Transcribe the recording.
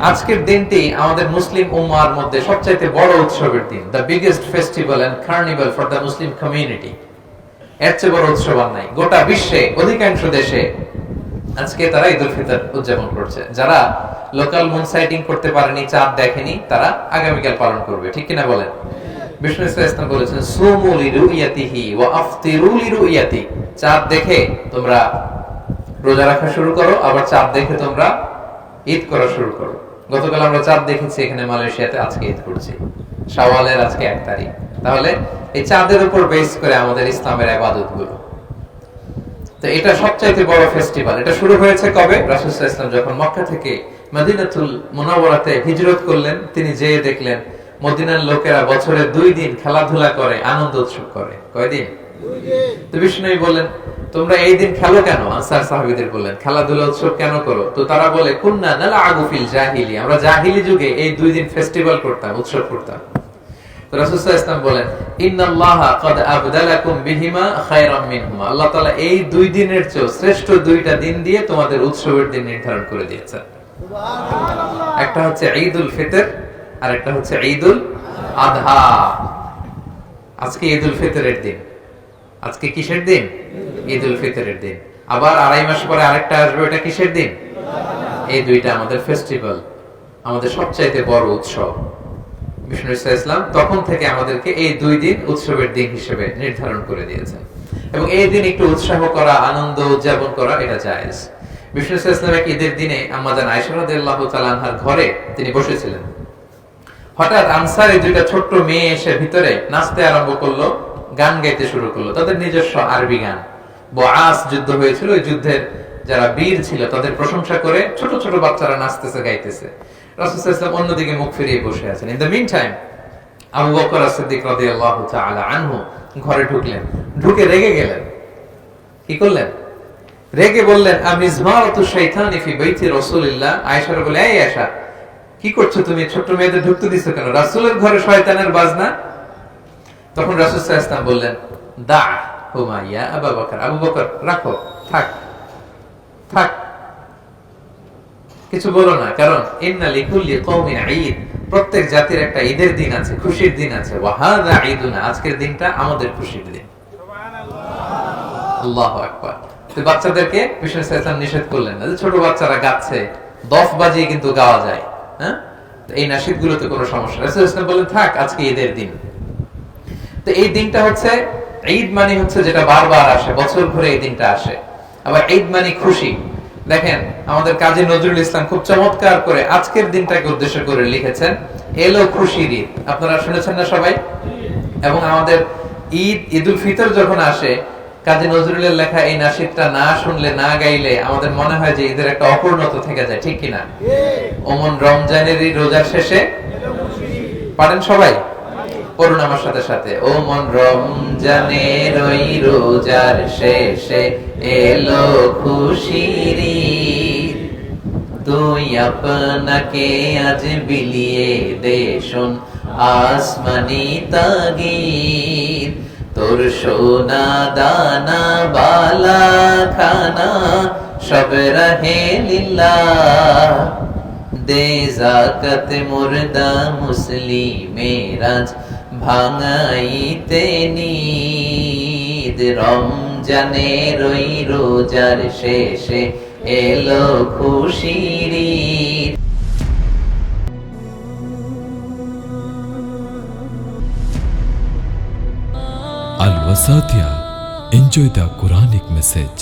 আজকের দিনটি আমাদের মুসলিম উম্মার মধ্যে সবচাইতে বড় উৎসবের দিন the biggest festival and carnival for the Muslim community এর চেয়ে বড় উৎসব আর নাই। গোটা বিশ্বে, অধিকাংশ দেশে আজকে তারা ঈদুল ফিতর উদযাপন করছে। যারা লোকাল মুন সাইটিং করতে পারেনি, চাঁদ দেখেনি, তারা আগামীকাল পালন করবে। ঠিক কিনা বলেন? বিষ্ণু ইসলাম বলেছেন, সুমু লিরুইয়াতিহি ওয়া আফতিরু লিরুইয়াতি। চাঁদ দেখে তোমরা রোজা রাখা শুরু করো, আবার চাঁদ দেখে তোমরা ঈদ করা শুরু করো। গতকাল আমরা চাঁদ দেখেছি, এখানে মালয়েশিয়াতে আজকে ঈদ করছি। শাওয়ালের আজকে এক তারিখ। তাহলে এই চাঁদের উপর বেস করে আমাদের ইসলামের আবাদতগুলো। তো এটা সবচাইতে বড় ফেস্টিভ্যাল এটা শুরু হয়েছে কবে? রাসূলুল্লাহ ইসলাম যখন মক্কা থেকে মদিনাতুল মুনাওয়ারাতে হিজরত করলেন, তিনি যেয়ে দেখলেন, মদিনার লোকেরা বছরে দুই দিন খেলাধুলা করে, আনন্দ উৎসব করে। কয়দিন? তো বিষ্ণুই বললেন, তোমরা এই দিন খেলো কেন? আনসার সাহাবীদের বললেন, খেলাধুলা উৎসব কেন করো? তো তারা বলে, কুন্না আগুফিল জাহিলি। আমরা জাহিলি যুগে এই দুই দিন ফেস্টিভ্যাল করতাম, উৎসব করতাম। বলেন শ্রেষ্ঠ দুইটা দিন দিয়ে তোমাদের উৎসবের দিন নির্ধারণ করে দিয়েছেন। একটা হচ্ছে ঈদুল ফিতর আর একটা হচ্ছে ঈদুল আধা আজকে ঈদুল ফিতরের দিন। আজকে কিসের দিন? ঈদুল ফিতরের দিন। আবার আড়াই মাস পরে আরেকটা আসবে, ওটা কিসের দিন? এই দুইটা আমাদের ফেস্টিভ্যাল আমাদের সবচাইতে বড় উৎসব। বিষ্ণু ইসলাম তখন থেকে আমাদেরকে এই দুই দিন উৎসবের দিন হিসেবে নির্ধারণ করে দিয়েছেন। এবং এই দিন একটু উৎসাহ করা, আনন্দ উদযাপন করা, এটা জায়েজ। বিষ্ণু ইসলাম এক ঈদের দিনে আমাদের আয়সরাদিল্লাহ তালানহার ঘরে তিনি বসেছিলেন। হঠাৎ আনসার দুইটা ছোট্ট মেয়ে এসে ভিতরে নাচতে আরম্ভ করল। গান গাইতে শুরু করল, তাদের নিজস্ব আরবি গান। বআস যুদ্ধ হয়েছিল, ওই যুদ্ধের যারা বীর ছিল, তাদের প্রশংসা করে ছোট ছোট বাচ্চারা নাচতেছে, গাইতেছে। রাসূলুল্লাহ ইসলাম অন্যদিকে মুখ ফিরিয়ে বসে আছেন। In the mean time Abu Bakr রাদিয়াল্লাহু তাআলা আনহু ঘরে ঢুকলেন। ঢুকে রেগে গেলেন। কি করলেন? রেগে বললেন আমিজমারাতু শাইতানি ফি বাইতি রাসূলিল্লাহ। আয়েশার বলে এই আয়েশা, কি করছ তুমি? ছোট্ট মেয়েদের ঢুকতে দিছো কেন? রাসূলের ঘরে শয়তানের বাজনা? তখন রাসূল সাল্লাল্লাহু বললেন দা হুমাইয়া আবু বকর। আবু বকর রাখো থাক থাক কিছু বলো না কারণ ইন্না লিকুল্লি কওমিন ঈদ প্রত্যেক জাতির একটা ঈদের দিন আছে খুশির দিন আছে। ওয়া হাযা ঈদুনা আজকের দিনটা আমাদের খুশির দিন। আল্লাহু আকবার। তো বাচ্চাদেরকে বিষ্ণু নিষেধ করলেন না যে ছোট বাচ্চারা গাচ্ছে দফ বাজিয়ে কিন্তু গাওয়া যায় হ্যাঁ? এই নাশিদ গুলোতে কোনো সমস্যা রাসূল ইসলাম বলেন থাক আজকে ঈদের দিন। তো এই দিনটা হচ্ছে ঈদ মানে হচ্ছে যেটা বারবার আসে বছর ঘুরে এই দিনটা আসে। আবার ঈদ মানে খুশি। দেখেন আমাদের কাজী নজরুল ইসলাম খুব চমৎকার করে আজকের দিনটাকে উদ্দেশ্য করে লিখেছেন এলো খুশির ঈদ। আপনারা শুনেছেন না সবাই? এবং আমাদের ঈদ ঈদুল ফিতর যখন আসে কাজী নজরুলের লেখা এই নাসিদটা না শুনলে না গাইলে আমাদের মনে হয় যে ঈদের একটা অপূর্ণতা থেকে যায় ঠিক কিনা? ওমন রমজানেরই রোজার শেষে? পারেন সবাই? পড়ুন আমার সাথে সাথে। ও মন রমজানের ওই রোজার শেষে এলো খুশির। তুই আপনাকে আজ বিলিয়ে দে শোন আসমানি তাগিদ। তোর সোনা দানা, বালা, খানা, সব রহে লিল্লাহ। দে জাকাত মুর্দা মুসলিমেরাজ ভাঙাইতে নিদ রমজানের ওই রোজার শেষে এলো খুশির। Al Wasatia. Enjoy the Quranic message.